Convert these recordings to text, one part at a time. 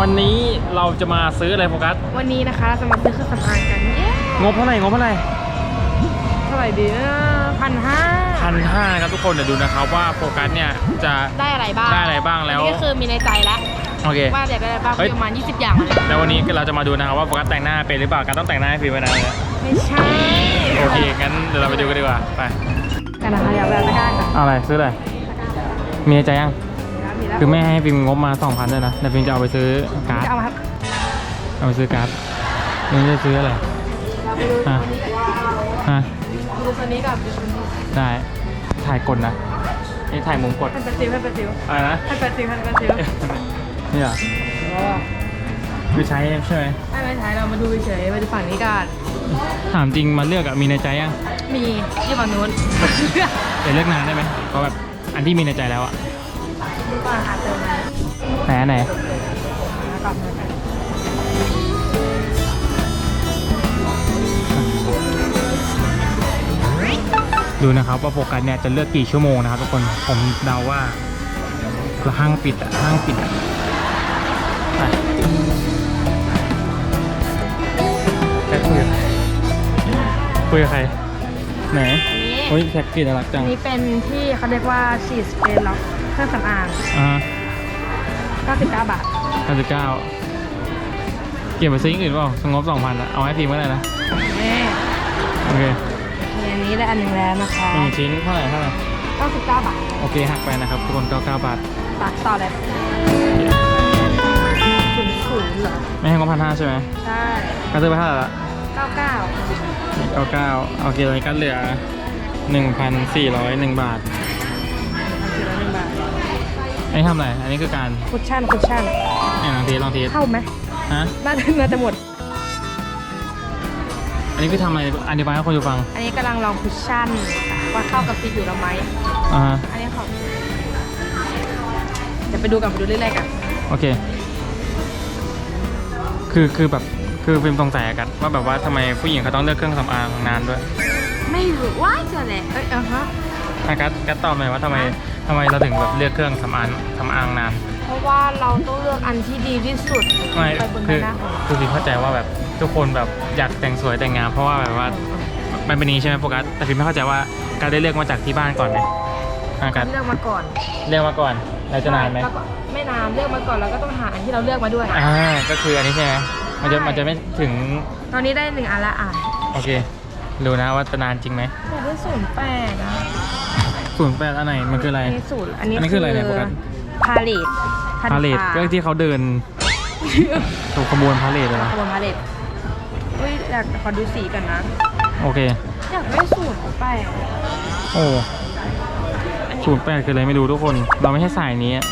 วันนี้เราจะมาซื้ออะไรโฟกัส วันนี้นะคะเราจะมาซื้อเครื่องสำอางกันเย้งบเท่าไหร่งบเท่าไหร่เท่าไหร่ดีนะพันห้าพันห้าครับทุกคนเดี๋ยวดูนะครับว่าโฟกัสเนี่ยจะได้อะไรบ้างได้อะไรบ้างแล้วอันนี่ก็คือมีในใจแล้วโอเคว่าอยากได้อะไรบ้างเฮ้ยมีประมาณ20 อย่างเลยแล้ววันนี้เราจะมาดูนะครับว่าโฟกัสแต่งหน้าเป็นหรือเปล่าการต้องแต่งหน้าให้ฟิล์มไว้นะไม่ใช่ โอเคงั้นเดี๋ยวเราไปดูกันดีกว่าไปกันนะคะเดี๋ยวแบบตะกร้าก่อนเอาอะไรซื้ออะไรมีในใจยังมีแล้ว คือแม่ให้ฟิล์มงบมา2,000ด้วยนะแต่ฟิล์มจะเอาไปซื้อการ์ดจะเอามาครับเอาไปซื้อการ์ดนี่จะซื้ออะไรเราไปดูฮะตัวนี้ว้าวฮะดูตัวนี้กับดูตัวนี้ได้ถ่ายกดนะนี่ถ่ายมุมกดพันแปดสิบพันแปดสิบอะไรนะพันแปดสิบพันแปดสิบนี่เหรอคือใช้ใช่ไหมไม่ไม่ใช่เรามาดูเฉยๆมาดูฝั่งนี้ก่อนถามจริงมาเลือกอะมีในใจยังมีที่ฝั่งนู้นเดี๋ยวเลือกนานได้ไหมเพราะแบบอันที่มีในใจแล้วอะดู ก่อนหาเจอไหมไหนอันไหนหาก่อนหาก่อนดูนะครับว่าโฟกัสเนี่ยจะเลือกกี่ชั่วโมงนะครับทุกคนผมเดาว่าห้างปิดอะห้างปิดอะไปแท็กคุยกับใครคุยกับใครไหนอันนี้โอ้ยแท็กปิดน่ารักจัอังนนี้เป็นที่เขาเรียกว่าฉีดสเปรย์ล็อก เครื่องสำอางอ่า99 บาทห้าสิบเก้าเก็บไปซื้ออย่างอื่นเปล่าสงบสองพันอะเอาให้ฟิล์มก็ได้นะ นี่โอเคมีอันนี้ได้อันหนึ่งแล้วนะคะ หนึ่งชิ้นเท่าไหร่เท่าไหร่ 99 บาทโอเคหักไปนะครับทุกคน99 บาท ตัดต่อเลยศูนย์ศูนย์เหรอ ไม่ให้งบพันห้าใช่ไหมใช่ ก็ซื้อไปเท่าไหร่ละ99เก้าเก้าโอเคตอนนี้ก็เหลือหนึ่งพันสี่ร้อยหนึ่งบาท สี่ร้อยหนึ่งบาท อันนี้ทำอะไร อันนี้คือการคุชชั่นคุชชั่นเนี่ยลองเทสลองเทสเข้าไหมฮะ น่าจะน่าจะหมด อันนี้คือทำอะไรอธิบายให้คนดูฟัง อันนี้กำลังลองคุชชั่นค่ะว่าเข้ากับซีผิวเราไหมอ่าฮะอันนี้ของเดี๋ยวไปดูกันไปดูเรื่อยๆกันโอเค คือคือแบบคือฟิล์มสงสัยอะกันว่าแบบว่าทำไมผู้หญิงเขาต้องเลือกเครื่องสำอางนานด้วย ไม่รู้ว่าจะแหละเอ้ยเออฮะ อากัสกัสตอบหน่อยว่าทำไมทำไมเราถึงแบบเลือกเครื่องสำอางสำอางนานเพราะว่าเราต้องเลือกอันที่ดีที่สุดไม่ไปบนคือหน้าของเราคือฟิล์มเข้าใจว่าแบบทุกคนแบบอยากแต่งสวยแต่งงามเพราะว่าแบบว่ามันเป็นนี้ใช่ไหมโฟกัสแต่ฟิล์มไม่เข้าใจว่าการได้เลือกมาจากที่บ้านก่อนไหมอากัสเลือกมาก่อนเลือกมาก่อนแล้วจะนานไหมแล้วก็ไม่นานเลือกมาก่อนแล้วก็ต้องหาอันที่เราเลือกมาด้วย อ่าก็คืออันนี้ใช่ไหมมันจะใช่มันจะไม่ถึง ตอนนี้ได้หนึ่งอันละอะโอเค ดูนะว่าจะนานจริงไหมอยากได้ศูนย์แปดอะศูนย์แปดอันไหนมันคืออะไร อันนี้ศูนย์อันนี้อันนี้คืออะไรเนี่ยโฟกัสพาเลตพาเลทก็ที่เขาเดินถูกขบวนพาเลทเลยขนะบวนพาเลตอุ้ยอยากขอดูสีกันนะ โอเค อยากได้ศูนย์แปดโอ้ศูนย์แปดคืออะไรไม่รู้ทุกคน เราไม่ใช่สายนี้อะ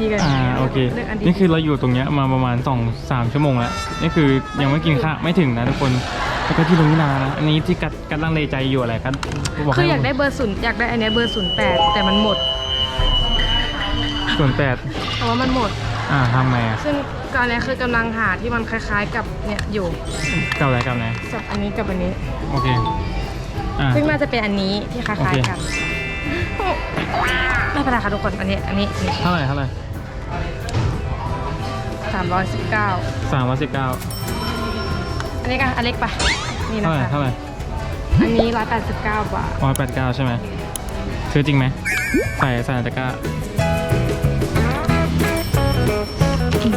ดูให้มันดีๆกันอ่าโอเค เลือกอันดีนี่คือเราอยู่ตรงเนี้ยมาประมาณสองสามชั่วโมงแล้ว นี่คือยังไม่กินข้าวไม่ถึงนะทุกคน แล้วก็ที่ลงนานะ อันนี้ที่กัดกัดลังเลใจอยู่อะไรกัดบอกคือให้อยากได้เบอร์ศูนย์อยากได้อันเนี้ยเบอร์ศูนย์แปดแต่มันหมดส่วนแปดเพราะว่ามันหมด อ่าทำไงอะซึ่งตอนนี้คือกำลังหาที่มันคล้ายๆกับเนี่ยอยู่กับอะไรกับอะไรกับอันนี้กับอันนี้ โอเค อ่า ซึ่งน่าจะเป็นอันนี้ที่คล้ายโอเคๆกัน ไม่เป็นไรค่ะทุกคน อันนี้ อันนี้เท่าไหร่เท่าไหร่ สามร้อยสิบเก้าสามร้อยสิบเก้าอันนี้กันอันเล็กปะนี่นะเท่าไหร่คะเท่าไหร่อันนี้ร้อยแปดสิบเก้าบาท ร้อยแปดเก้าใช่ไหมซื้อจริงไหมใส่ใส่ในตะกร้าที่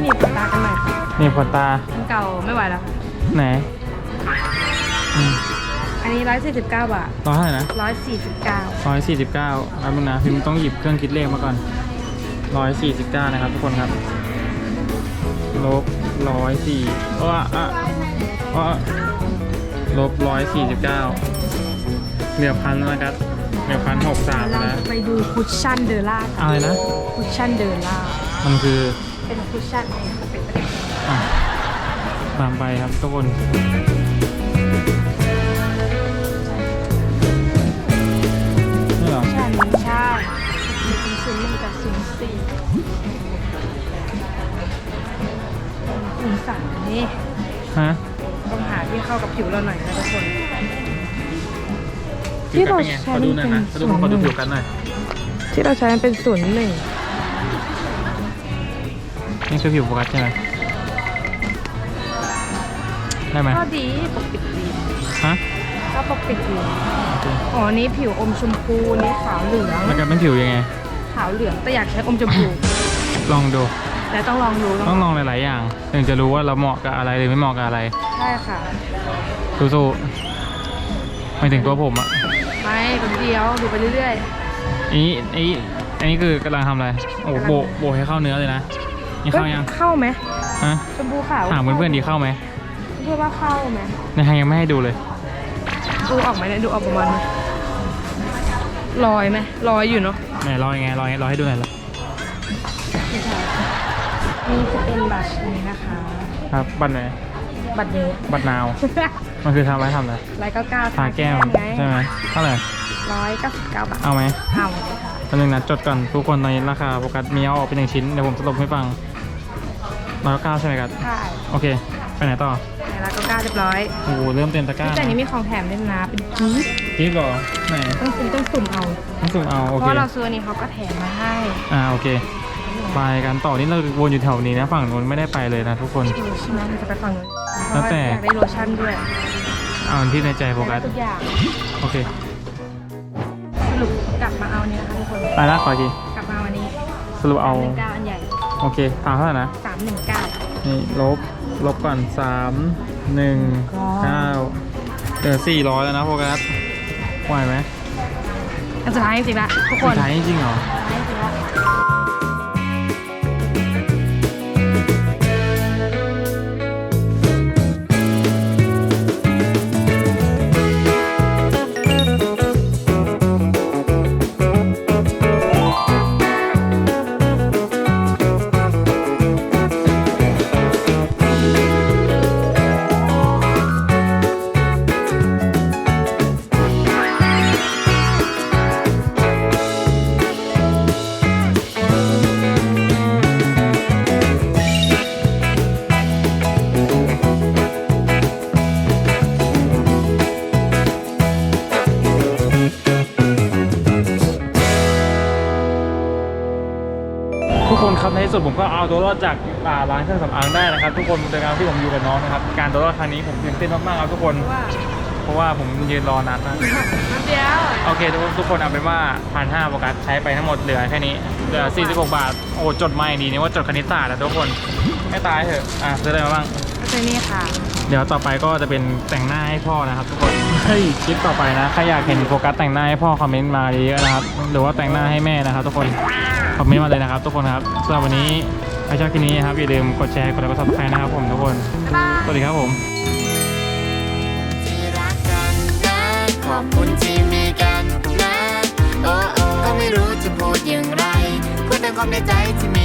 หนีบขนตากันหน่อยค่ะนี่ขนตามันเก่าไม่ไหวแล้วค่ะไหนอืมอันนี้ร้อยสี่สิบเก้าบาท ร้อยเท่าไหร่นะร้อยสี่สิบเก้าร้อยสี่สิบเก้าแล้วมึงนะพิมพ์ต้องหยิบเครื่องคิดเลขมาก่อน ร้อยสี่สิบเก้านะครับทุกคนครับลบร้อยสี่ว่าอะว่าลบร้อยสี่สิบเก้าเหลือพันนะครับเหลือพันหกสามเรานะจะไปดูคุชชั่นเดอร่ากันอะไรนะ คุชชั่นเดอร่ามันคือเป็นคุชชั่นเองเป็น อะตามไปครับทุกคน ศูนย์หนึ่งกับศูนย์สี่ศูนย์สามนี่ฮะต้องหาที่เข้ากับผิวเราหน่อยนะทุกคนผิวกันเป็นไงขอดูหน่อยนะขอดูขอดูผิวกันหน่อยที่เราใช้มันเป็นศูนย์หนึ่งนี่คือผิวโฟกัสใช่ไหมได้ไหมก็ดีปกปิดดีฮะก็ปกปิดดีโอเคอ๋อนี่ผิวอมชมพูนี่ขาวเหลือง แล้วกันเป็นผิวยังไง ขาวเหลืองแต่อยากใช้อมชมพูลองดู แต่ต้องลองดูต้องลองหลาย ๆ อย่างถึงจะรู้ว่าเราเหมาะกับอะไรหรือไม่เหมาะกับอะไร ใช่ค่ะสู้ๆไม่ถึงตัวผมอะไม่คนเดียวดูไปเรื่อยอันนี้อันนี้อันนี้คือกำลังทำอะไร โอ้โหโบะโบะให้เข้าเนื้อเลยนะๆนี่เข้ายังเข้าไหมฮะชมพูขาวถามเพื่อนๆดีเข้าไหมเพื่อนว่าเข้าไหมในทางยังไม่ให้ดูเลยดูออกไหมเนี่ยดูออกประมาณนี้ลอยไหมลอยอยู่เนาะ ไหนรอยังไงรอยังไงรอให้ดูหน่อยละไม่ใช่นี่จะเป็นบัตรนี้นะคะ ครับ บัตรไหน บัตรนี้ บัตรนาว มันคือทำอะไรทำอะไรร้อยเก้าเก้าทาแก้มใช่ไหมเท่าไหร่ร้อยเก้าสิบเก้าบาท เอาไหมเอาเลยค่ะตอนนึงนะจดก่อนทุกคนตอนนี้ราคาโฟกัสมีเอาออกเป็นหนึ่งชิ้น เดี๋ยวผมสรุปให้ฟังร้อยเก้าใช่ไหมครับใช่โอเค ไปไหนต่อในร้อยเก้าเก้าเรียบร้อย โอ้โหเริ่มเต็มตะกร้าแต่อันนี้มีของแถมด้วยนะ เป็นกีฟ จิ๊บเหรอไหนต้องซื้อต้องสุ่มเอาต้องสุ่มเอาเพโอราะเคว่าเราซื้ออันนี้เขาก็แถมมาให้อ่าโอเคไปกันต่อนี่เราวนอยู่แถวนี้นะฝั่งนู้นไม่ได้ไปเลยนะทุกคน ดูใช่ไหมมันจะไปฝั่งนู้นแล้วแต่เพราะาอยากได้โลชั่นด้วยเอาอันที่ในใจโฟกัสทุกอย่างโอเคสรุปกลับมาเอาอันนี้นะคะทุกคนไปละขออีกทีกลับมาเอาอันนี้สรุปเอาหนึ่งเก้าอันใหญ่โอเคตามเท่าไหร่นะ สามหนึ่งเก้านี่ลบลบก่อนสามหนึ่งเก้าเหลือสี่ร้อยแล้วนะโฟกัส ไหวไหมอันสุดท้ายจริงๆละทุกคนสุดท้ายจริงๆเหรอ ที่สุดผมก็เอาตัวรอดจากอ่าร้านเครื่องสำอางได้นะครับ ทุกคนโดยการที่ผมอยู่กับน้องนะครับ การตัวรอดครั้งนี้ผมตื่นเต้นมากๆครับทุกคนว่าเพราะว่าผมยืนรอนานมากน้ำเดียวโอเคทุกคนทุกคนเอาเป็นว่าพันห้าโฟกัสใช้ไปทั้งหมดเหลือแค่นี้เหลือ46 บาท โอ้จดไม่ดีนี่ว่าจดคณิตศาสตร์อะทุกคนไม่ตายเถอะอะซื้ออะไรมาบ้างก็คือนี่ค่ะ เดี๋ยวต่อไปก็จะเป็นแต่งหน้าให้พ่อนะครับทุกคนเฮ้ยคลิปต่อไปนะใครอยากเห็นโฟกัสแต่งหน้าให้พ่อคอมเมนต์มาเยอะๆนะครับหรือว่าแต่งหน้าให้แม่นะครับ ทุกคนคอมเมนต์มาเลยนะครับ ทุกคนครับสำหรับวันนี้ใครชอบคลิปนี้นะครับอย่าลืมกดแชร์กดไลค์กดซับสไครต์นะครับผมทุกคนบ๊ายบายสวัสดีครับผมที่รักกันนะขอบคุณที่มีกันนะโอ้โอ้ก็ไม่รู้จะพูดอย่างไรพูดแต่ความในใจที่มี